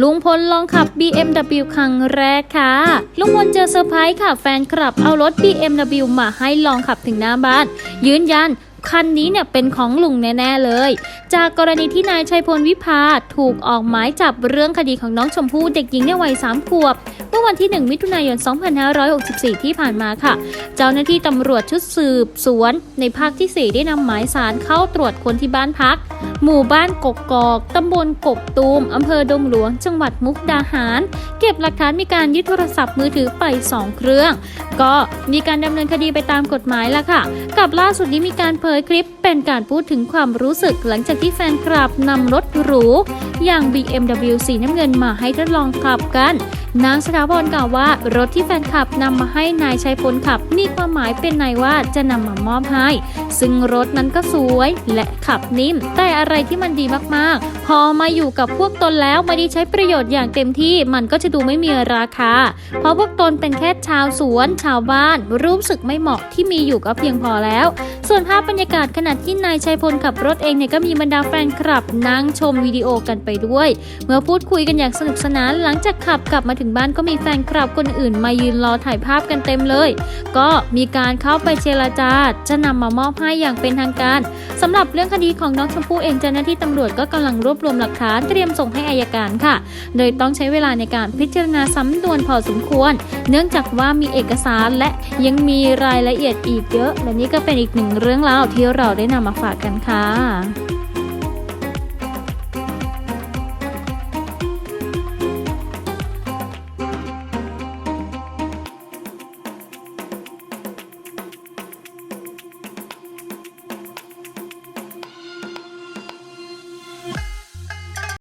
ลุงพลลองขับ BMW ครั้งแรกค่ะ ลุงพลเจอเซอร์ไพรส์ค่ะ แฟนคลับเอารถ BMW มาให้ลองขับถึงหน้าบ้าน ยืนยันคันนี้เนี่ยเป็นของลุงแน่ ๆ เลย จากกรณีที่นายชัยพลวิพาถูกออกหมายจับเรื่องคดีของน้องชมพู่เด็กหญิงในวัย3ขวบ วันที่ 1 มิถุนายน 2564 ที่ผ่านมาค่ะ เจ้าหน้าที่ตำรวจชุดสืบสวน ในภาคที่ 4 ได้นำหมายสารเข้าตรวจคนที่บ้านพัก หมู่บ้านกกกอกตำบลกกตูมอำเภอดงหลวง จังหวัดมุกดาหาร เก็บหลักฐานมีการยึดโทรศัพท์มือถือไป 2 เครื่อง ก็มีการดำเนินคดีไปตามกฎหมายแล้วค่ะ กับล่าสุดนี้มีการเผยคลิปเป็นการพูดถึงความรู้สึกหลังจากที่แฟนคลับนำรถหรูอย่าง BMW สีน้ำเงินมาให้ทดลองขับกัน นางสถาพรกล่าวว่ารถที่แฟนคลับนำมาให้นายชัยพลขับ มีความหมายเป็นในว่าจะนำมามอบให้ ซึ่งรถนั้นก็สวยและขับนิ่ม แต่อะไรที่มันดีมากๆ พอมาอยู่กับพวกตนแล้วไม่ได้ใช้ประโยชน์อย่างเต็มที่มันก็จะดูไม่มีราคา เพราะพวกตนเป็นแค่ชาวสวน ชาวบ้าน รู้สึกไม่เหมาะที่มีอยู่ก็เพียงพอแล้ว ส่วนภาพบรรยากาศขณะที่นายชัยพลขับรถเองเนี่ยก็มีบรรดาแฟนคลับนั่งชมวิดีโอกันไปด้วย เมื่อพูดคุยกันอย่างสนุกสนานหลังจากขับกลับมาถึงบ้านก็มีแฟนคลับคนอื่นมายืนรอถ่ายภาพกันเต็มเลย ก็มีการเข้าไปเจรจา จะนำมามอบให้อย่างเป็นทางการสำหรับเรื่องคดีของน้องชมพู่เองเจ้าหน้าที่ตำรวจก็กำลังรวบรวมหลักฐานเตรียมส่งให้อายการค่ะ โดยต้องใช้เวลาในการพิจารณาสำนวนพอสมควร เนื่องจากว่ามีเอกสารและยังมีรายละเอียดอีกเยอะ และนี่ก็เป็นอีกหนึ่งเรื่องราวที่เราได้นำมาฝากกันค่ะ